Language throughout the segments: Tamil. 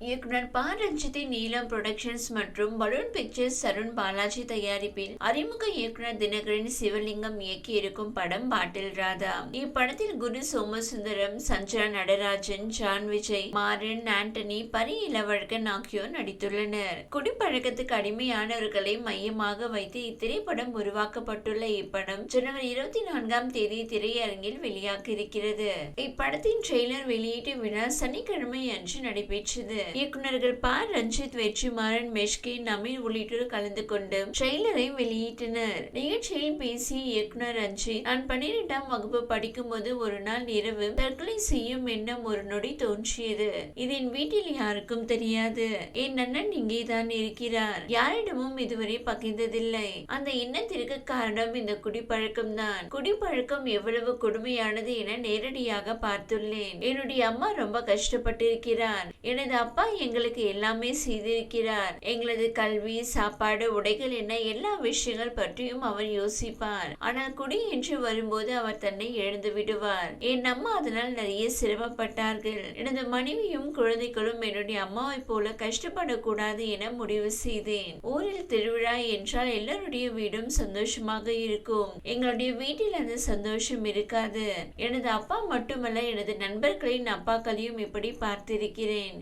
இயக்குனர் ப ரஞ்சித்தை நீலம் புரொடக்ஷன்ஸ் மற்றும் பலூன் பிக்சர்ஸ் சருண் பாலாஜி தயாரிப்பில் அறிமுக இயக்குனர் தினகரன் சிவலிங்கம் இயக்கியிருக்கும் படம் பாட்டில் ராதா. இப்படத்தில் குரு சோமசுந்தரம் சஞ்சனா நடராஜன் ஜான் விஜய் மாறன் ஆண்டனி பரி இளவழகன் ஆகியோர் நடித்துள்ளனர். குடிப்பழக்கத்துக்கு அடிமையானவர்களை மையமாக வைத்து இத்திரைப்படம் உருவாக்கப்பட்டுள்ள இப்படம் ஜனவரி இருபத்தி நான்காம் தேதி திரையரங்கில் வெளியாக இருக்கிறது. இப்படத்தின் ட்ரெய்லர் வெளியீட்டு விழா சனிக்கிழமை அன்று நடைபெற்றது. இயக்குநர்கள் ப ரஞ்சித் வெற்றிமாறன் மெஷ்கி நமீர் உள்ளிட்டோர் கலந்து கொண்டு ட்ரெய்லரை வெளியிட்டனர். நிகழ்ச்சியில் பேசிய இயக்குனர் ரஞ்சித் நான் பன்னிரெண்டாம் வகுப்பு படிக்கும்போது ஒரு நாள் இரவு தற்கொலை செய்யும் எண்ணம் ஒரு நொடி தோன்றியது. இது என் வீட்டில் யாருக்கும் தெரியாது. என் அண்ணன் இங்கேதான் இருக்கிறார். யாரிடமும் இதுவரை பகிர்ந்ததில்லை. அந்த எண்ணத்திற்கு காரணம் இந்த குடிப்பழக்கம் தான். குடிப்பழக்கம் எவ்வளவு கொடுமையானது என நேரடியாக பார்த்துள்ளேன். என்னுடைய அம்மா ரொம்ப கஷ்டப்பட்டிருக்கிறார். எனது அப்பா அப்பா எங்களுக்கு எல்லாமே செய்திருக்கிறார். எங்களது கல்வி சாப்பாடு உடைகள் என எல்லா விஷயங்கள் பற்றியும் அவர் யோசிப்பார். ஆனால் குடி என்று வரும்போது அவர் தன்னை எழுந்து விடுவார். என் அம்மா அதனால் நிறைய சிரமப்பட்டார்கள். எனது மனைவியும் குழந்தைகளும் என்னுடைய அம்மாவை போல கஷ்டப்படக்கூடாது என முடிவு செய்தேன். ஊரில் திருவிழா என்றால் எல்லாருடைய வீடும் சந்தோஷமாக இருக்கும். எங்களுடைய வீட்டில் அந்த சந்தோஷம் இருக்காது. எனது அப்பா மட்டுமல்ல எனது நண்பர்களின் அப்பாக்களையும் இப்படி பார்த்திருக்கிறேன்.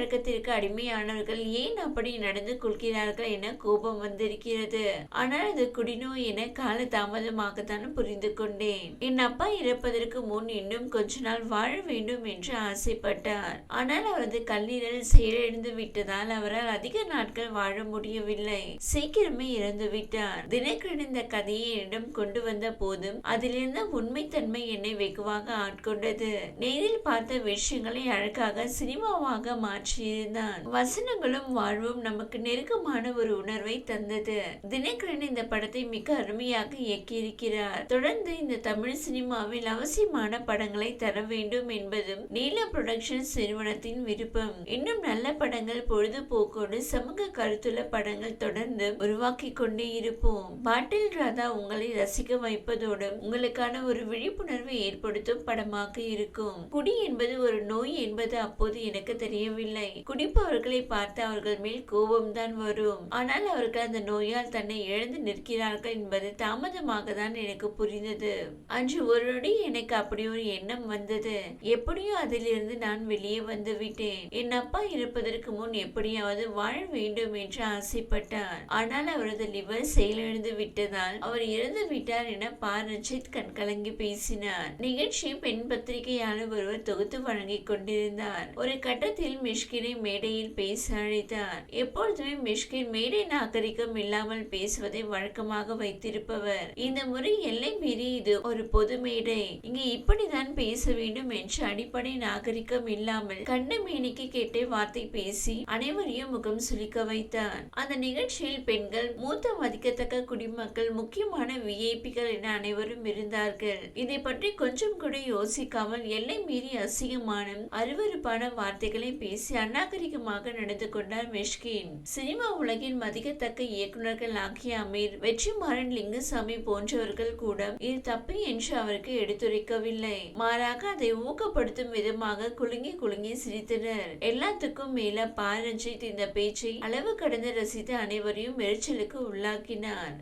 பழக்கத்திற்கு அடிமையானவர்கள் ஏன் அப்படி நடந்து கொள்கிறார்கள் என கோபம் வந்திருக்கிறது. ஆனால் அது குடிநோய் என கால தாமதமாகத்தான் புரிந்து கொண்டேன். என் அப்பா இறப்பதற்கு முன் இன்னும் கொஞ்ச நாள் வாழ வேண்டும் என்று ஆசைப்பட்டார். ஆனால் அவரது கல்லீரல் செயலிழந்து விட்டதால் அவரால் அதிக நாட்கள் வாழ முடியவில்லை. சீக்கிரமே இறந்து விட்டார். தினகரன் இந்த கதையை என்னிடம் கொண்டு வந்த போதும் அதிலிருந்த உண்மைத்தன்மை என்னை வெகுவாக ஆட்கொண்டது. நேரில் பார்த்த விஷயங்களை அழகாக சினிமாவாக மாற்றி மாற்றியிருந்தான் வசனங்களும் வாழ்வும் நமக்கு நெருக்கமான ஒரு உணர்வை தந்தது. தினகரன் இந்த படத்தை மிக அருமையாக இயக்கியிருக்கிறார். தொடர்ந்து இந்த தமிழ் சினிமாவில் அவசியமான படங்களை தர வேண்டும் என்பதும் நீல புரொடக்ஷன்ஸ் நிறுவனத்தின் விருப்பம். இன்னும் நல்ல படங்கள் பொழுதுபோக்கோடு சமூக கருத்துள்ள படங்கள் தொடர்ந்து உருவாக்கி கொண்டே இருப்போம். பாட்டில் ராதா உங்களை ரசிக்க வைப்பதோடு உங்களுக்கான ஒரு விழிப்புணர்வை ஏற்படுத்தும் படமாக இருக்கும். குடி என்பது ஒரு நோய் என்பது அப்போது எனக்கு தெரியவில்லை. குடிப்பவர்களை பார்த்து அவர்கள் மேல் கோபம்தான் வரும். ஆனால் அவர்கள் அந்த நோயால் தன்னை இழந்து நிற்கிறார்கள் என்பது தாமதமாக தான் எனக்கு புரிந்தது. அன்று ஒரு நொடி எனக்கு அப்படி ஒரு எண்ணம் வந்தது. எப்படியோ அதிலிருந்து நான் வெளியே வந்து விட்டேன். என் அப்பா இருப்பதற்கு முன் எப்படியாவது வாழ வேண்டும் என்று ஆசைப்பட்டார். ஆனால் அவரது லிவர் செயலிழந்து விட்டதால் அவர் இறந்து விட்டார் என பா. ரஞ்சித் கண்கலங்கி பேசினார். நிகழ்ச்சி பெண் பத்திரிகையாளர் ஒருவர் தொகுத்து வழங்கிக் கொண்டிருந்தார். ஒரு கட்டத்தில் மிஷ்கினை மேடையில் பேச அழைத்தார். எப்பொழுதுமே மிஷ்கின் மேடை நாகரிகம் இல்லாமல் பேசுவதை வழக்கமாக வைத்திருப்பவர். இந்த முறை எல்லை மீறி இது ஒரு பொது மேடை. இங்கு இப்படிதான் பேச வேண்டும் என்று அடிப்படை நாகரிகம் இல்லாமல் கண்ட மேனிக்கு கேட்டே வார்த்தை பேசி அனைவரையும் முகம் சுளிக்க வைத்தார். அந்த நிகழ்ச்சியில் பெண்கள் மூத்த மதிக்கத்தக்க குடிமக்கள் முக்கியமான விஐபிகள் என அனைவரும் இருந்தார்கள். இதை பற்றி கொஞ்சம் கூட யோசிக்காமல் எல்லை மீறி அசிங்கமான அருவருப்பான வார்த்தைகளை பேசி அநாகரிகமாக நடந்து கொண்டார் மிஷ்கின். சினிமா உலகின் மதிக்கத்தக்க இயக்குனர்கள் ஆகிய அமீர் வெற்றிமாறன் லிங்குசாமி போன்றவர்கள் கூட இது தப்பு என்று அவருக்கு எடுத்துரைக்கவில்லை. மாறாக அதை ஊக்கப்படுத்தும் விதமாக குலுங்கி குலுங்கி சிரித்தனர். எல்லாத்துக்கும் மேல பாரஞ்சித் இந்த பேச்சை அளவு கடந்து ரசித்த அனைவரையும் எரிச்சலுக்கு உள்ளாக்கினார்.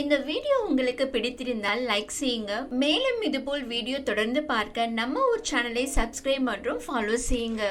இந்த வீடியோ உங்களுக்கு பிடித்திருந்தால் லைக் செய்யுங்க. மேலும் இதுபோல் வீடியோ தொடர்ந்து பார்க்க நம்ம ஒரு சேனலை சப்ஸ்கிரைப் மற்றும் ஃபாலோ செய்யுங்க.